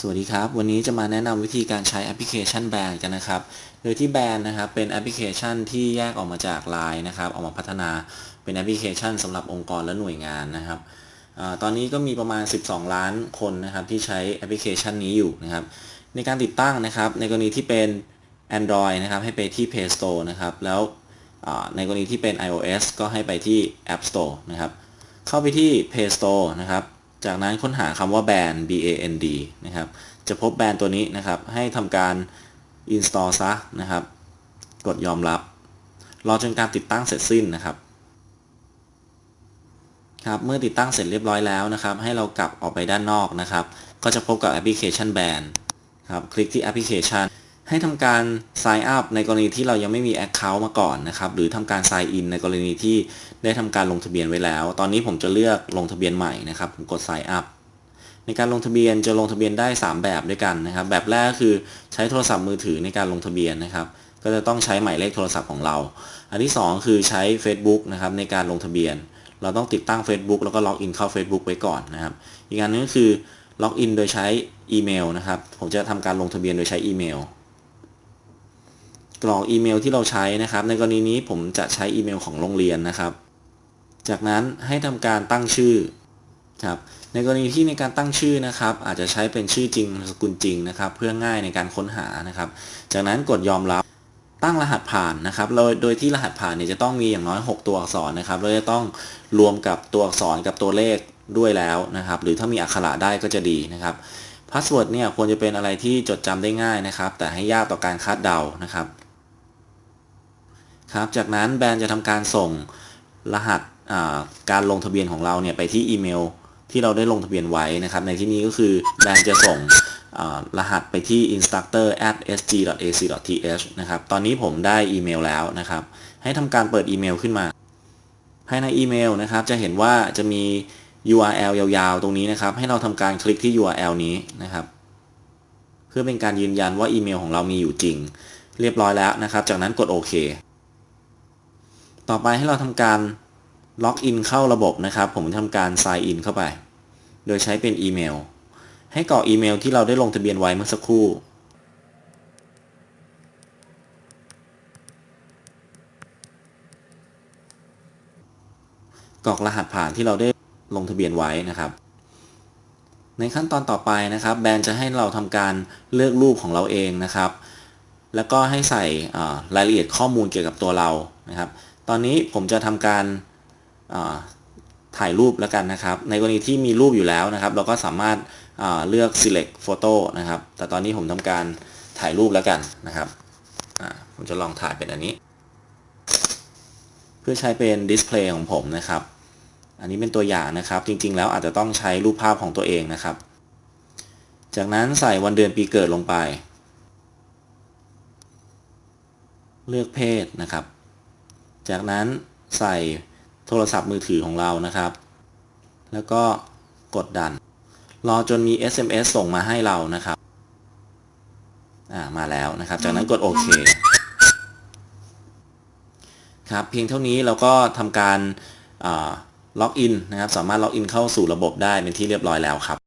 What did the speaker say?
สวัสดีครับ วันนี้จะมาแนะนำวิธีการใช้แอปพลิเคชันแบนกันนะครับ โดยที่แบนนะครับเป็นแอปพลิเคชันที่แยกออกมาจาก Line นะครับออกมาพัฒนาเป็นแอปพลิเคชันสำหรับองค์กรและหน่วยงานนะครับอตอนนี้ก็มีประมาณ 12 ล้านคนนะครับที่ใช้แอปพลิเคชันนี้อยู่นะครับในการติดตั้งนะครับ ในกรณีที่เป็น Android นะครับให้ไปที่ Play Store นะครับแล้วในกรณีที่เป็น iOS ก็ให้ไปที่ App Store นะครับเข้าไปที่ Play Store นะครับ จากนั้นค้นหาคำว่า band b a n d นะครับ จะพบแบรนด์ตัวนี้นะครับ ให้ทำการ install ซะนะครับ กดยอมรับ รอจนการติดตั้งเสร็จสิ้นนะครับ ครับ เมื่อติดตั้งเสร็จเรียบร้อยแล้วนะครับ ให้เรากลับออกไปด้านนอกนะครับ ก็จะพบกับแอปพลิเคชันแบรนด์ครับ คลิกที่แอปพลิเคชัน ให้ทำการ sign up ในกรณีที่เรายังไม่มี account มาก่อนนะครับ หรือทำการ sign in ในกรณีที่ได้ทำการลงทะเบียนไว้แล้ว ตอนนี้ผมจะเลือกลงทะเบียนใหม่นะครับ ผมกด sign up ในการลงทะเบียนจะลงทะเบียนได้ 3 แบบด้วยกันนะครับ แบบแรกก็คือใช้โทรศัพท์มือถือในการลงทะเบียนนะครับ ก็จะต้องใช้หมายเลขโทรศัพท์ของเรา อันที่ 2 คือใช้ Facebook นะครับในการลงทะเบียน เราต้องติดตั้ง Facebook แล้วก็ล็อกอินเข้า Facebook ไว้ก่อนนะครับ อีกอันนึงก็คือล็อกอินโดยใช้อีเมลนะครับ ผมจะทำการลงทะเบียนโดยใช้อีเมล กรอกอีเมลที่เราใช้นะครับ ในกรณีนี้ผมจะใช้อีเมลของโรงเรียนนะครับ จากนั้นให้ทำการตั้งชื่อครับในกรณีที่ในการตั้งชื่อนะครับ อาจจะใช้เป็นชื่อจริงสกุลจริงนะครับ เพื่อง่ายในการค้นหานะครับ จากนั้นกดยอมรับตั้งรหัสผ่านนะครับโดยโดยที่รหัสผ่านเนี่ยจะต้องมีอย่างน้อย 6 ตัวอักษรนะครับแล้วจะต้องรวมกับตัวอักษรกับตัวเลขด้วยแล้วนะครับ หรือถ้ามีอักขระได้ก็จะดีนะครับพาสเวิร์ดเนี่ยควรจะเป็นอะไรที่จดจำได้ง่ายนะครับ แต่ให้ยากต่อการคาดเดานะครับ ครับ จากนั้นแบรนด์จะทำการส่งรหัสการลงทะเบียนของเราเนี่ยไปที่อีเมลที่เราได้ลงทะเบียนไว้นะครับ ในที่นี้ก็คือแบรนด์จะส่งรหัสไปที่ instructor at sg.ac.th นะครับ ตอนนี้ผมได้อีเมลแล้วนะครับ ให้ทำการเปิดอีเมลขึ้นมา ภายในอีเมลนะครับ จะเห็นว่าจะมี URL ยาวๆ ตรงนี้นะครับ ให้เราทำการคลิกที่ URL นี้นะครับ เพื่อเป็นการยืนยันว่าอีเมลของเรามีอยู่จริง เรียบร้อยแล้วนะครับ จากนั้นกดโอเค ต่อไปให้เราทำการล็อกอินเข้าระบบนะครับ ผมทำการ sign in เข้าไป โดยใช้เป็นอีเมล ให้กรอกอีเมลที่เราได้ลงทะเบียนไว้เมื่อสักครู่กรอกรหัสผ่านที่เราได้ลงทะเบียนไว้นะครับ ในขั้นตอนต่อไปนะครับ แบรนด์จะให้เราทำการเลือกรูปของเราเองนะครับ แล้วก็ให้ใส่รายละเอียดข้อมูลเกี่ยวกับตัวเรานะครับ ตอนนี้ผมจะทำการถ่ายรูปแล้วกันนะครับ ในกรณีที่มีรูปอยู่แล้วนะครับ เราก็สามารถเลือก select photo นะครับ แต่ตอนนี้ผมทำการถ่ายรูปแล้วกันนะครับ ผมจะลองถ่ายเป็นอันนี้ เพื่อใช้เป็นดิสเพลย์ของผมนะครับ อันนี้เป็นตัวอย่างนะครับ จริงๆ แล้วอาจจะต้องใช้รูปภาพของตัวเองนะครับ จากนั้นใส่วันเดือนปีเกิดลงไป เลือกเพศนะครับ จากนั้นใส่โทรศัพท์มือถือของเรานะครับ แล้วก็กดดัน รอจนมี SMS ส่งมาให้เรานะครับ อ่า มาแล้วนะครับ จากนั้นกดโอเค ครับ เพียงเท่านี้เราก็ทำการล็อกอินนะครับ สามารถล็อกอินเข้าสู่ระบบได้เป็นที่เรียบร้อยแล้วครับ